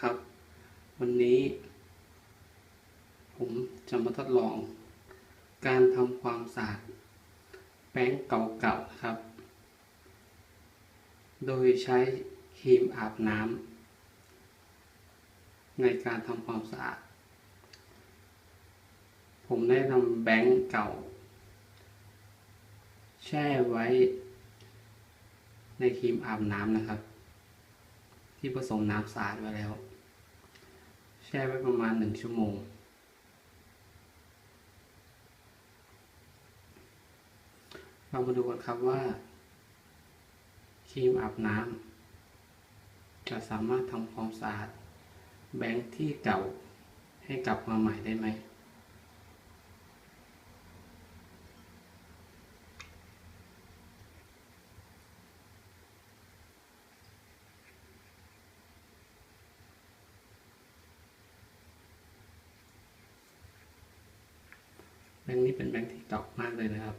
ครับ วันนี้ ผมจะมาทดลอง การทำความสะอาดแป้งเก่าๆครับ โดยใช้ครีมอาบน้ำในการทำความสะอาด ผมได้นำแบงก์เก่า แช่ไว้ในครีมอาบน้ำนะครับ ที่ผสมน้ำสะอาดไว้แล้ว แช่ไว้ประมาณหนึ่งชั่วโมง เรามาดูกันครับว่าครีมอาบน้ำจะสามารถทำความสะอาดแบงค์ที่เก่าให้กลับมาใหม่ได้ไหม แบงค์นี้เป็นแบงค์ที่เก่ามากเลยนะครับ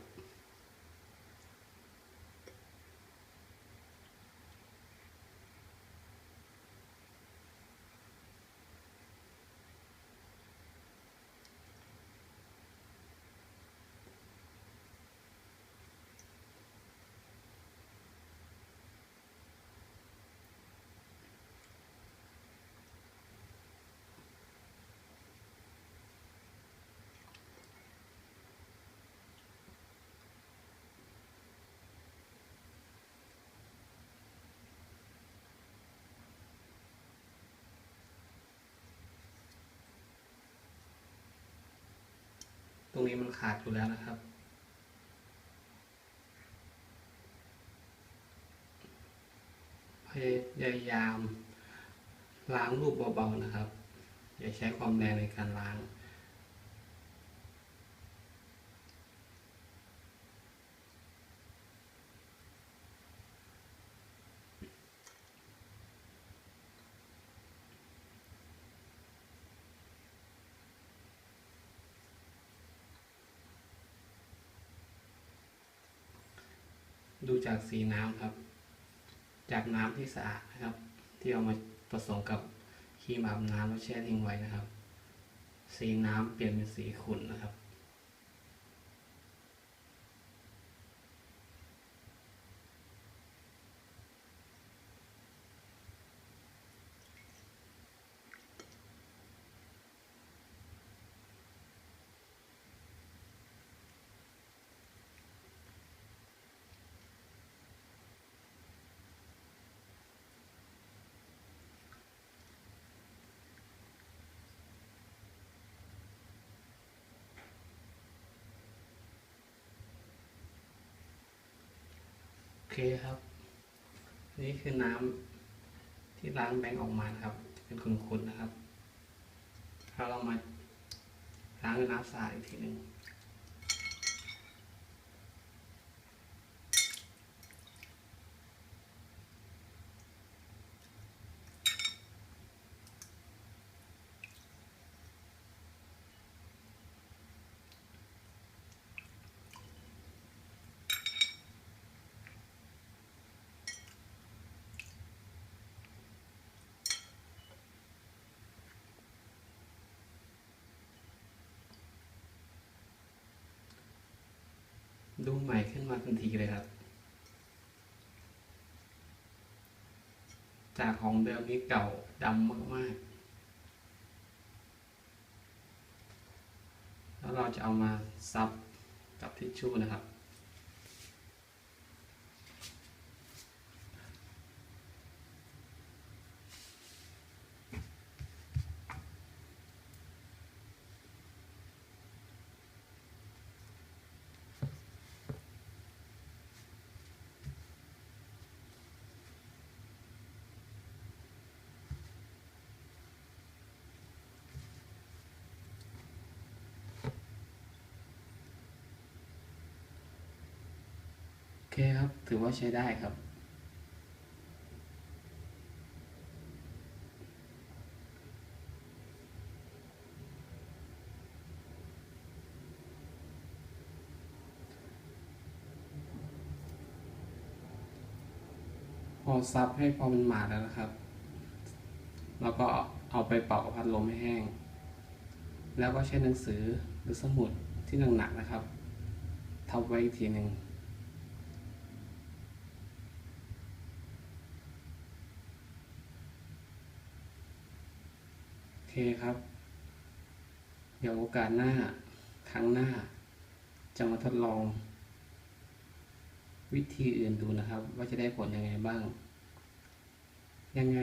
ตรงนี้มันขาดอยู่แล้วนะครับ พยายามล้างรูปเบาๆนะครับ อย่าใช้ความแรงในการล้าง ดูจากสีน้ำครับ จากน้ำที่สะอาดนะครับ ที่เอามาผสมกับครีมอาบน้ำแล้วแช่ทิ้งไว้นะครับ สีน้ำเปลี่ยนเป็นสีขุ่นนะครับ เคครับ นี่คือน้ำที่ล้างแบงค์ออกมานะครับ เป็นขุ่นๆนะครับเราลองมาล้างด้วยน้ำสะอาดอีกทีหนึ่ง ดูใหม่ขึ้นมาทันทีเลยครับ จากของเดิมนี้เก่าดำมากๆ แล้วเราจะเอามาซับกับทิชชู่นะครับ เคครับ ถือว่าใช้ได้ครับ พอซับให้พอมันหมาดแล้วนะครับ แล้วก็เอาไปเป่ากับพัดลมให้แห้ง แล้วก็ใช้หนังสือหรือสมุดที่หนักๆนะครับทับไว้อีกทีหนึ่ง เคครับ เดี๋ยวโอกาสหน้า ครั้งหน้า จะมาทดลอง วิธีอื่นดูนะครับ ว่าจะได้ผลยังไงบ้าง ยังไง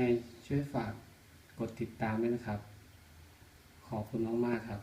ช่วยฝากกดติดตามด้วยนะครับ ขอบคุณมากๆครับ